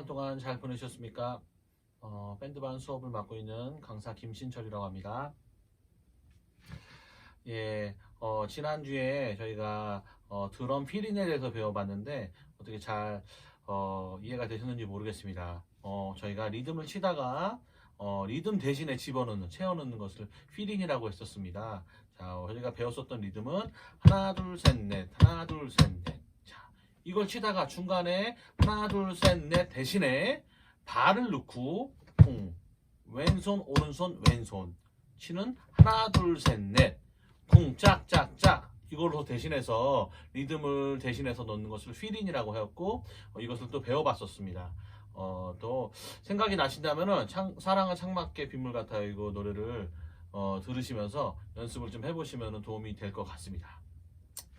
한 동안 잘 보내셨습니까? 어, 밴드반 수업을 맡고 있는 강사 김신철이라고 합니다. 예, 어, 지난주에 저희가 어, 드럼 필인에 대해서 배워봤는데 어떻게 잘 어, 이해가 되셨는지 모르겠습니다. 어, 저희가 리듬을 치다가 어, 리듬 대신에 집어넣는, 채워넣는 것을 필인이라고 했었습니다. 자, 어, 저희가 배웠었던 리듬은 하나, 둘, 셋, 넷, 하나, 둘, 셋, 넷. 자, 이걸 치다가 중간에 하나, 둘, 셋, 넷 대신에 발을 넣고 쿵, 왼손, 오른손, 왼손 치는 하나, 둘, 셋, 넷, 쿵, 짝, 짝, 짝 이걸로 대신해서 리듬을 대신해서 넣는 것을 필인이라고 하였고 어, 이것을 또 배워봤었습니다. 어, 또 생각이 나신다면은 창- 사랑은 창밖의 빗물 같아요 이거 노래를 어, 들으시면서 연습을 좀 해보시면 도움이 될 것 같습니다.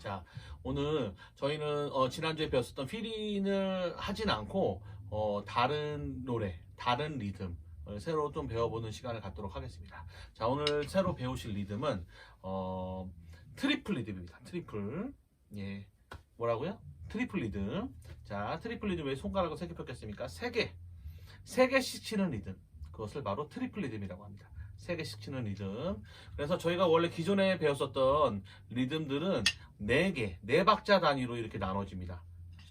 자 오늘 저희는 어, 지난주에 배웠었던 필인을 하진 않고 어, 다른 노래, 다른 리듬 을 새로 좀 배워보는 시간을 갖도록 하겠습니다. 자 오늘 새로 배우실 리듬은 어, 트리플 리듬입니다. 트리플 예 뭐라고요? 트리플 리듬. 자 트리플 리듬 왜 손가락을 세 개 폈겠습니까? 세 개, 세 개씩 치는 리듬. 그것을 바로 트리플 리듬이라고 합니다. 세 개씩 치는 리듬. 그래서 저희가 원래 기존에 배웠었던 리듬들은 네 개, 네 박자 단위로 이렇게 나눠집니다.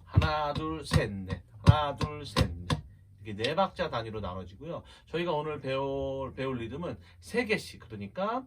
하나, 둘, 셋, 넷. 하나, 둘, 셋, 넷. 이렇게 네 박자 단위로 나눠지고요. 저희가 오늘 배울, 배울 리듬은 세 개씩. 그러니까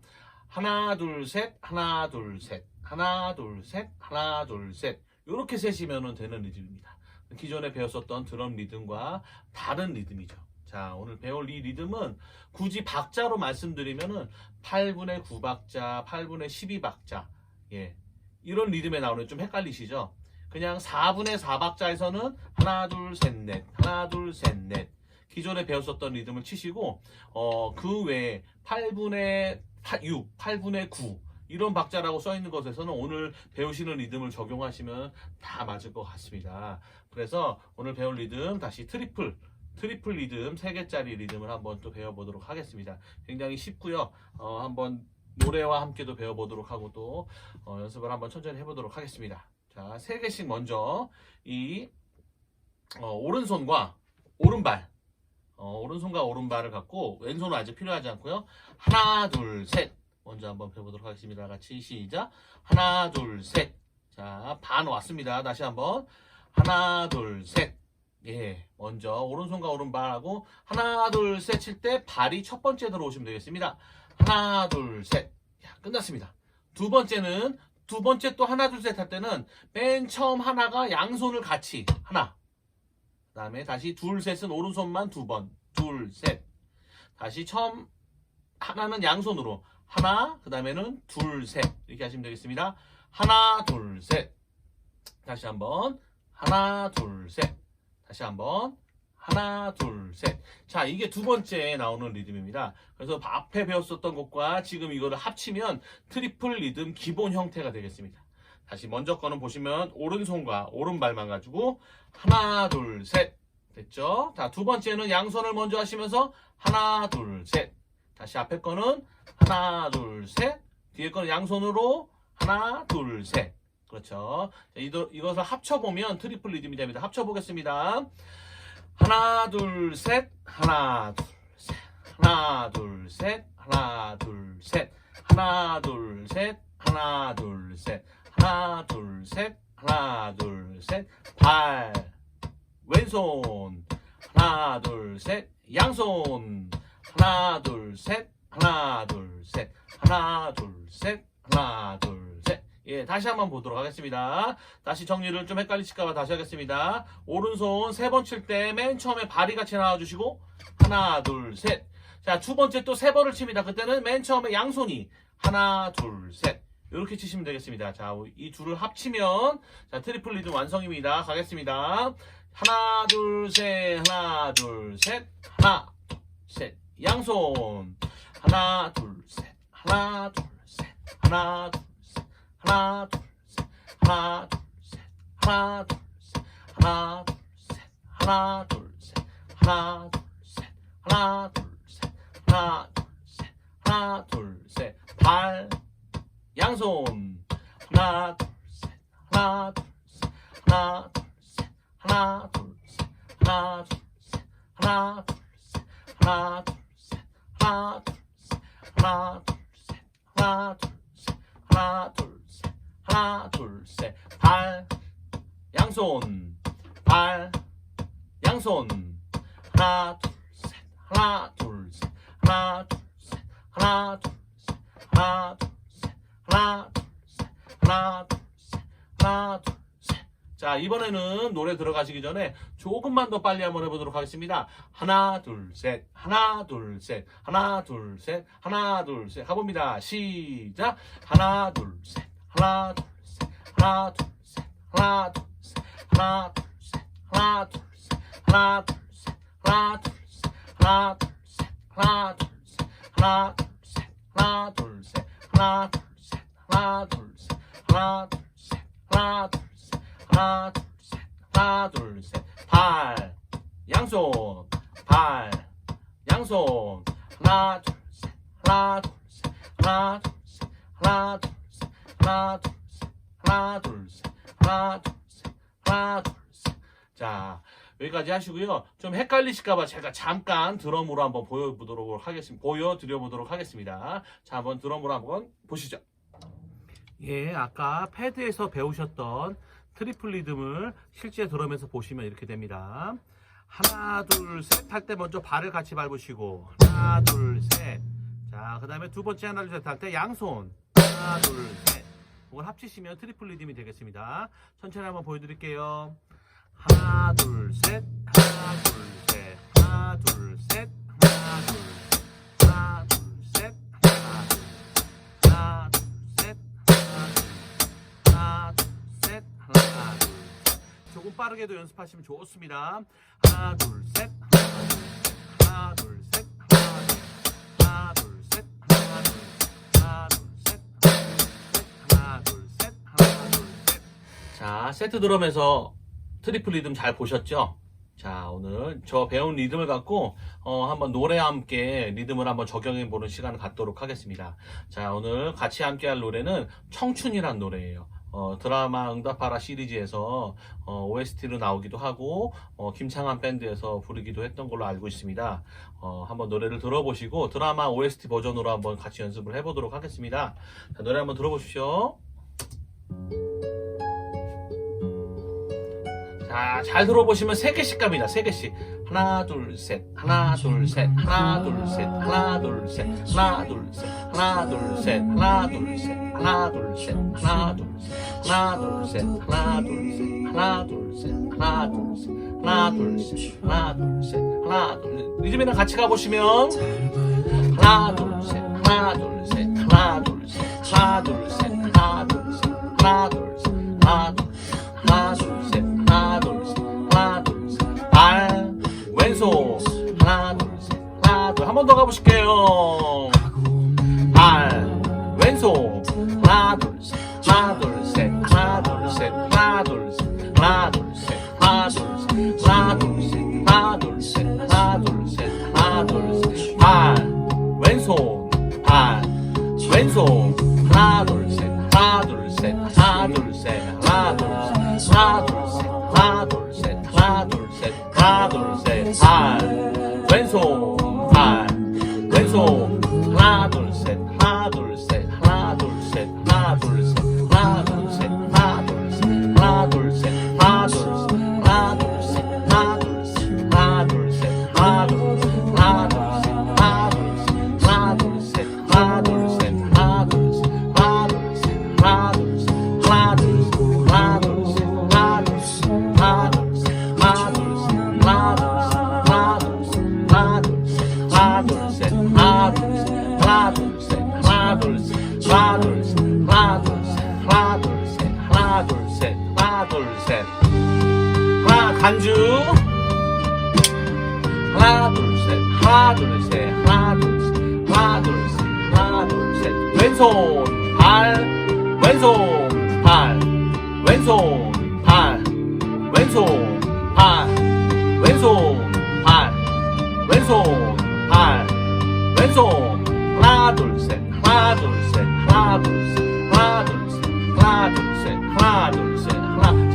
하나, 둘, 셋, 하나, 둘, 셋. 하나, 둘, 셋, 하나, 둘, 셋. 이렇게 세시면 되는 리듬입니다. 기존에 배웠었던 드럼 리듬과 다른 리듬이죠. 자, 오늘 배울 이 리듬은 굳이 박자로 말씀드리면은 8분의 9박자, 8분의 12박자. 예. 이런 리듬에 나오는 좀 헷갈리시죠? 그냥 4분의 4박자에서는 하나, 둘, 셋, 넷. 하나, 둘, 셋, 넷. 기존에 배웠었던 리듬을 치시고, 어, 그 외에 8분의 6, 8분의 9. 이런 박자라고 써 있는 것에서는 오늘 배우시는 리듬을 적용하시면 다 맞을 것 같습니다. 그래서 오늘 배울 리듬 다시 트리플 트리플 리듬 3개짜리 리듬을 한번 또 배워보도록 하겠습니다. 굉장히 쉽고요. 어, 한번 노래와 함께도 배워보도록 하고 또 어, 연습을 한번 천천히 해보도록 하겠습니다. 자, 3개씩 먼저 이 어, 오른손과 오른발 어, 오른손과 오른발을 갖고 왼손은 아직 필요하지 않고요. 하나, 둘, 셋 먼저 한번 배워보도록 하겠습니다. 같이 시작 하나, 둘, 셋 자, 반 왔습니다. 다시 한번 하나, 둘, 셋 예, 먼저 오른손과 오른발하고 하나, 둘, 셋 칠 때 발이 첫 번째 들어오시면 되겠습니다. 하나, 둘, 셋. 야, 끝났습니다. 두 번째는 두 번째 또 하나, 둘, 셋 할 때는 맨 처음 하나가 양손을 같이 하나. 그 다음에 다시 둘, 셋은 오른손만 두 번. 둘, 셋. 다시 처음 하나는 양손으로 하나, 그 다음에는 둘, 셋. 이렇게 하시면 되겠습니다. 하나, 둘, 셋. 다시 한번 하나, 둘, 셋. 다시 한번. 하나 둘 셋. 자 이게 두 번째 나오는 리듬입니다. 그래서 앞에 배웠었던 것과 지금 이거를 합치면 트리플 리듬 기본 형태가 되겠습니다. 다시 먼저 거는 보시면 오른손과 오른발만 가지고 하나 둘 셋. 됐죠? 자두 번째는 양손을 먼저 하시면서 하나 둘 셋. 다시 앞에 거는 하나 둘 셋. 뒤에 거는 양손으로 하나 둘 셋 그렇죠. 자, 이도, 이것을 합쳐보면 트리플 리듬이 됩니다. 합쳐보겠습니다. 하나, 둘, 셋, 하나, 둘, 셋, 하나, 둘, 셋, 하나, 둘, 셋, 하나, 둘, 셋, 하나, 둘, 셋, 하나, 둘, 셋, 하나, 둘, 셋, 발, 왼손, 하나, 둘, 셋, 양손, 하나, 둘, 셋, 하나, 둘, 셋, 하나, 둘, 셋, 하나, 둘, 셋. 예, 다시 한번 보도록 하겠습니다. 다시 정리를 좀 헷갈리실까봐 다시 하겠습니다. 오른손 세 번 칠 때 맨 처음에 발이 같이 나와주시고, 하나, 둘, 셋. 자, 두 번째 또 세 번을 칩니다. 그때는 맨 처음에 양손이, 하나, 둘, 셋. 이렇게 치시면 되겠습니다. 자, 이 둘을 합치면, 자, 트리플 리듬 완성입니다. 가겠습니다. 하나, 둘, 셋, 하나, 둘, 셋, 하나, 둘, 셋. 양손. 하나, 둘, 셋, 하나, 둘, 셋, 하나, 둘, 셋. 하나 둘셋 하나 둘셋 하나 둘셋 하나 둘셋 하나 둘셋 하나 둘셋 하나 둘셋 하나 둘셋 하나 둘셋 발 양손 하나 둘셋 하나 둘셋 하나 둘셋 하나 둘 하나, 둘, 셋, 하나, 둘, 셋, 하나, 둘, 셋, 하나, 둘, 셋, 하나, 둘, 셋, 하나, 둘, 셋, 하나, 둘, 셋, 하나, 둘, 셋, 발, 양손, 발, 양손, 하나, 둘, 셋, 하나, 둘, 셋, 하나, 둘, 셋, 하나, 둘, 셋, 하나, 둘, 셋, 하나, 둘, 셋, 하나, 둘, 셋, 하나, 둘, 셋. 자, 이번에는 노래 들어가시기 전에 조금만 더 빨리 한번 해보도록 하겠습니다. 하나, 둘, 셋, 하나, 둘, 셋, 하나, 둘, 셋, 하나, 둘, 셋. 가봅니다. 시작. 하나, 둘, 셋, 하나, 둘, 셋, 하나, 둘, 셋, 하나, 둘, 셋, 하나, 둘, 셋, 하나, 둘, 셋, 하나, 둘, 셋, 하나, 둘, 셋, 하나, 둘, 셋, 하나, 둘, 셋, 하나, 둘, 셋, 하나, 둘, 셋, 하나, 둘, 셋, 하나, 둘, 셋, 하나, 둘, 셋, 하나, 둘, 셋, 하나, 둘, 셋, 하나, 둘, 셋, 발, 양손, 발, 양손, 하나, 둘, 셋, 하나, 둘, 셋, 하나, 둘, 셋, 하나, 둘, 셋, 하나, 둘, 셋, 하나, 둘, 셋, 하나, 둘, 셋, 하나, 둘, 셋. 자, 여기까지 하시고요. 좀 헷갈리실까봐 제가 잠깐 드럼으로 한번 보여보도록 하겠습니다. 보여드려보도록 하겠습니다. 자, 한번 드럼으로 한번 보시죠. 예, 아까 패드에서 배우셨던 트리플 리듬을 실제 드럼에서 보시면 이렇게 됩니다. 하나, 둘, 셋 할 때 먼저 발을 같이 밟으시고 하나, 둘, 셋. 자, 그 다음에 두 번째 하나, 둘, 셋 할 때 양손 하나, 둘, 셋. 그걸 합치시면 트리플 리듬이 되겠습니다. 천천히 한번 보여드릴게요. 하나, 둘, 셋. 하나, 둘, 셋. 하나, 둘, 셋. 하나, 둘, 셋. 하나, 둘, 셋. 하나, 둘, 셋. 하나, 둘, 셋. 하나, 둘, 셋. 하나, 둘, 셋. 조금 빠르게도 연습하시면 좋습니다. 하나, 둘, 셋. 자, 세트 드럼에서 트리플 리듬 잘 보셨죠? 자, 오늘 저 배운 리듬을 갖고 어, 한번 노래와 함께 리듬을 한번 적용해 보는 시간을 갖도록 하겠습니다. 자, 오늘 같이 함께 할 노래는 청춘이란 노래예요. 어, 드라마 응답하라 시리즈에서 어, OST로 나오기도 하고 어, 김창완 밴드에서 부르기도 했던 걸로 알고 있습니다. 어, 한번 노래를 들어보시고 드라마 OST 버전으로 한번 같이 연습을 해보도록 하겠습니다. 자, 노래 한번 들어보십시오. 자, 잘 들어보시면 세 개씩 갑니다. 세 개씩. 하나, 둘, 셋. 하나, 둘, 셋. 하나, 둘, 셋. 하나, 둘, 셋. 하나, 둘, 셋. 하나, 둘, 셋. 하나, 둘, 셋. 하나, 둘, 셋. 하나, 둘, 셋. 하나, 둘, 셋. 하나, 둘, 셋. 하나, 둘, 셋. 하나, 둘, 셋. 하나, 둘, 셋. 하나, 둘, 셋. 하나, 둘, 셋. 리듬이랑 같이 가보시면 하나, 둘, 셋. 하나, 둘, 셋. 하나, 둘, 셋. 하나, 둘, 셋. 하나, 둘, 셋. 하나, 둘, 셋. 하나, 둘, 셋. 하나, 둘, 셋. 하나, 번 더 가보실게요. 발, 왼손. 하나, 둘, 셋. 하나, 둘, 셋. 하나, 둘, 셋. 하나, 둘, 셋. 하나, 둘, 셋. 하나, 둘, 셋. 하나, 둘, 셋. 하나, 둘, 셋. 하나, 둘, 셋. 하나, 둘, 셋. 발, 왼손. 발, 왼손.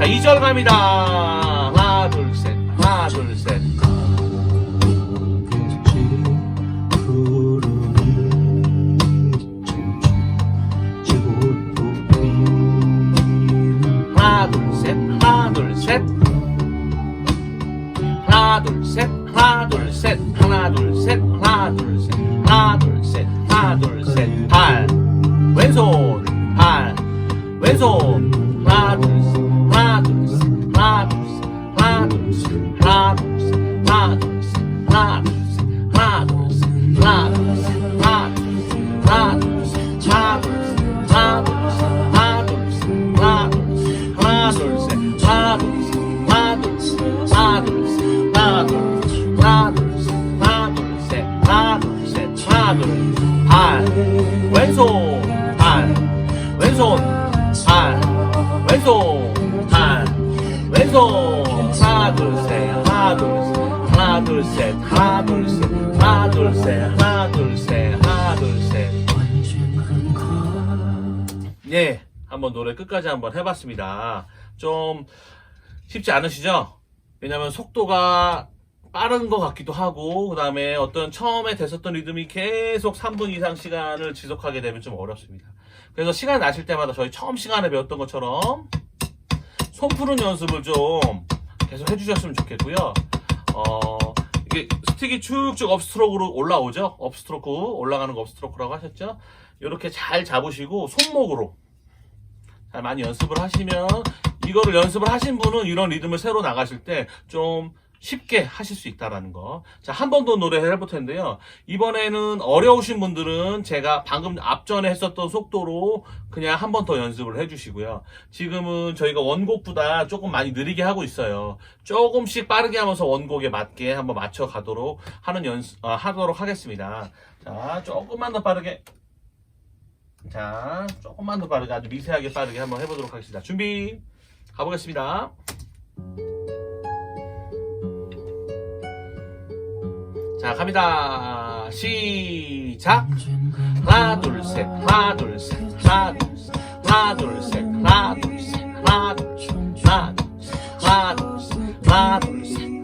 2절 갑니다 하나 둘셋 하나 둘셋 하나 둘셋 하나 둘셋 하나 둘셋 하나 둘셋 走 끝까지 한번 해봤습니다. 좀 쉽지 않으시죠? 왜냐면 속도가 빠른 것 같기도 하고 그 다음에 어떤 처음에 됐었던 리듬이 계속 3분 이상 시간을 지속하게 되면 좀 어렵습니다. 그래서 시간 나실 때마다 저희 처음 시간에 배웠던 것처럼 손 푸는 연습을 좀 계속 해주셨으면 좋겠고요. 어, 이게 스틱이 쭉쭉 업스트로크로 올라오죠? 업스트로크 올라가는 거 업스트로크라고 하셨죠? 이렇게 잘 잡으시고 손목으로 많이 연습을 하시면 이거를 연습을 하신 분은 이런 리듬을 새로 나가실 때 좀 쉽게 하실 수 있다라는 거. 자, 한 번 더 노래를 해볼 텐데요. 이번에는 어려우신 분들은 제가 방금 앞전에 했었던 속도로 그냥 한 번 더 연습을 해주시고요. 지금은 저희가 원곡보다 조금 많이 느리게 하고 있어요. 조금씩 빠르게 하면서 원곡에 맞게 한번 맞춰 가도록 하는 연습, 아, 하도록 하겠습니다. 자, 조금만 더 빠르게 자, 조금만 더 빠르게 아주 미세하게 빠르게 한번 해보도록 하겠습니다. 준비 가보겠습니다. 자, 갑니다. 시작. 하나, 둘, 셋. 하나, 둘, 셋. 하나, 둘, 셋. 하나, 둘, 셋. 하나, 둘, 셋. 하나, 둘, 셋. 하나, 둘, 셋. 하나, 둘, 셋.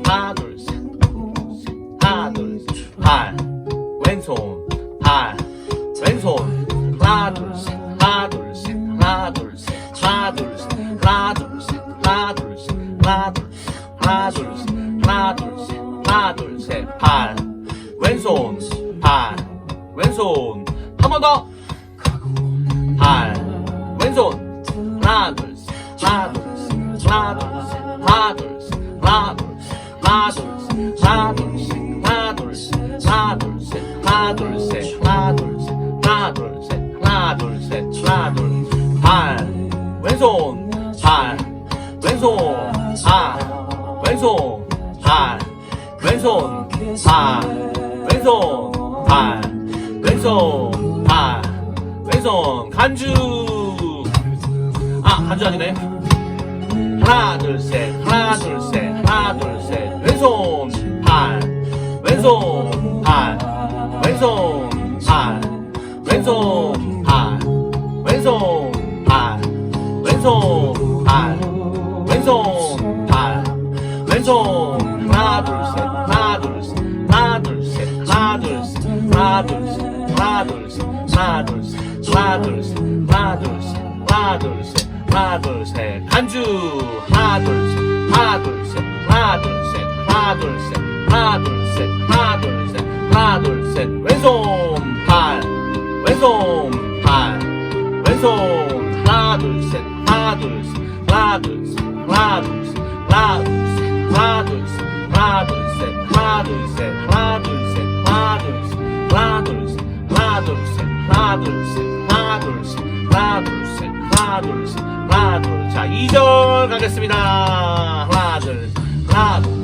왼손 반 왼손 반 왼손 반 왼손 반 왼손 간주 아 간주 아니네 하나 둘셋 하나 둘셋 하나 둘셋 왼손 반 왼손 반 왼손 반 왼손 반 왼손 반 왼손 반 왼손 반 왼손 반 왼손 반. 왼손 하나 둘셋 하나 둘셋 하나 둘셋 하나 둘셋 하나 둘셋 하나 둘셋 하나 둘셋 하나 둘셋 하나 둘셋 하나 둘셋 하나 둘셋 간주 하나 둘셋 하나 둘셋 하나 둘셋 하나 둘셋 하나 둘셋 하나 둘셋 하나 둘셋 왼손 팔 왼손 팔 왼손 하나 둘셋 하나 둘셋 하나 둘셋 하나 둘셋 하나 둘셋 하나 둘셋 하나 둘셋 하나 둘셋 하나 둘셋 하나 둘셋 하나 둘셋 하나 둘셋 하나 둘셋 하나 둘셋 하나 둘셋 하나 둘자 2절 가겠습니다 하나 둘 하나 둘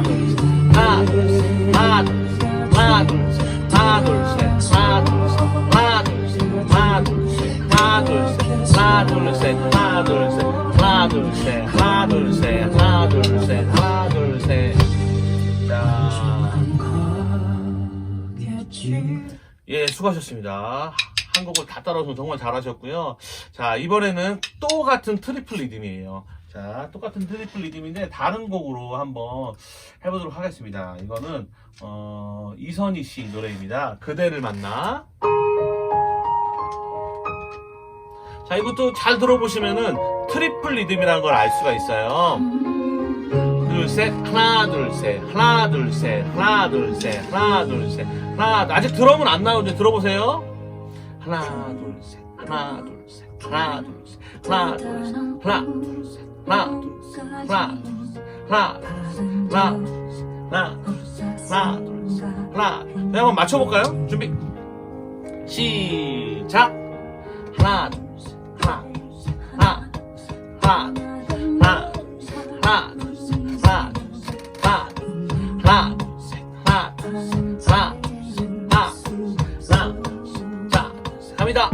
하나 둘 셋, 하나 둘 셋, 하나 둘 셋, 하나 둘 셋, 하나 둘 셋, 하나 둘 셋, 하나 둘 셋, 하나 둘 셋, 하나 둘 셋, 하나 둘 셋, 하나 둘 셋, 하나 둘 셋, 하나 둘 셋, 하나 둘 셋, 하나 둘 셋. 자, 예 수고하셨습니다. 한국을 다 따라서 정말 잘하셨고요. 자 이번에는 또 같은 트리플 리듬이에요. 자 똑같은 트리플 리듬인데 다른 곡으로 한번 해보도록 하겠습니다. 이거는 어, 이선희 씨 노래입니다. 그대를 만나. 자 이것도 잘 들어보시면은 트리플 리듬이라는 걸 알 수가 있어요. 둘셋 하나 둘셋 하나 둘셋 하나 둘셋 하나 둘셋 하나. 아직 드럼은 안 나오는데 들어보세요. 하나 둘셋 하나 둘셋 하나 둘셋 하나 둘셋 하나. 둘셋 하나 둘셋 하나 둘 셋, 하나 하나 하나 둘 셋, 하나 둘 셋, 하나 둘 셋, 하나 둘 셋, 하나 둘 셋. 네, 한번 맞춰볼까요? 준비 시작 하나 둘 셋, 하나 둘 셋, 하나 둘 셋, 하나 둘 셋, 하나 둘 셋, 하나 둘 셋, 하나 둘 셋, 하나 둘 셋, 하나 둘 셋, 하나 둘 셋, 하나 둘 셋, 하나 둘 셋, 하나 둘 셋, 하나 둘 셋, 자 갑니다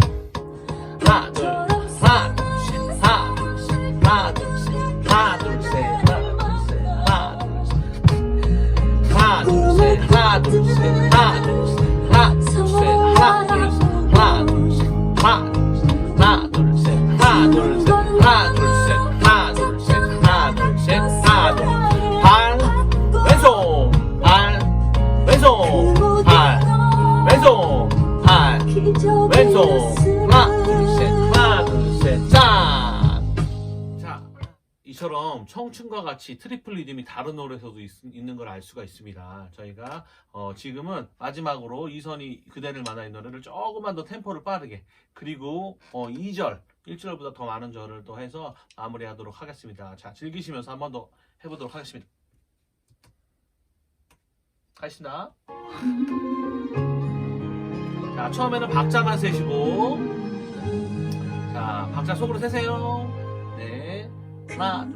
하나 둘 상층과 같이 트리플 리듬이 다른 노래에서도 있, 는 걸 알 수가 있습니다. 저희가 어, 지금은 마지막으로 이선이 그대를 만나는 노래를 조금만 더 템포를 빠르게 그리고 어, 2절 1절보다 더 많은 절을 또 해서 마무리하도록 하겠습니다. 자 즐기시면서 한 번 더 해보도록 하겠습니다. 가시나? 자 처음에는 박자만 세시고 자 박자 속으로 세세요. 네 하나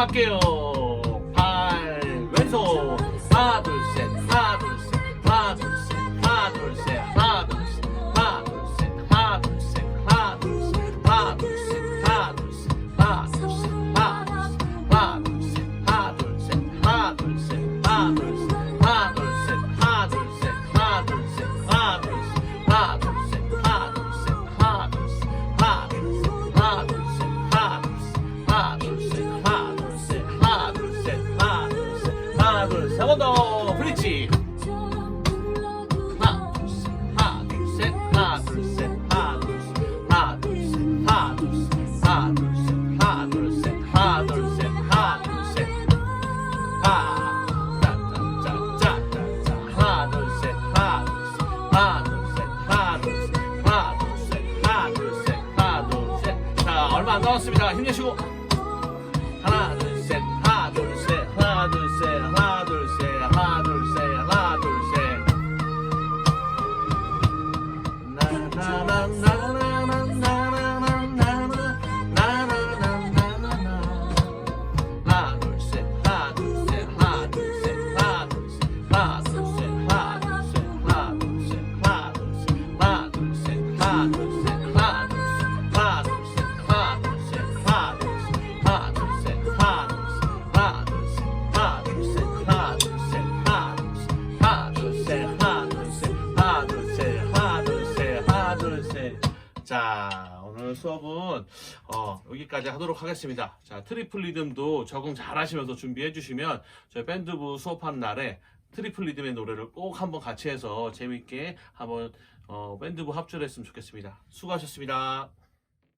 갈게요. 발, 왼손. 여기까지 하도록 하겠습니다. 자 트리플 리듬도 적응 잘 하시면서 준비해 주시면 저희 밴드부 수업하는 날에 트리플 리듬의 노래를 꼭 한번 같이 해서 재밌게 한번 어, 밴드부 합주를 했으면 좋겠습니다. 수고하셨습니다.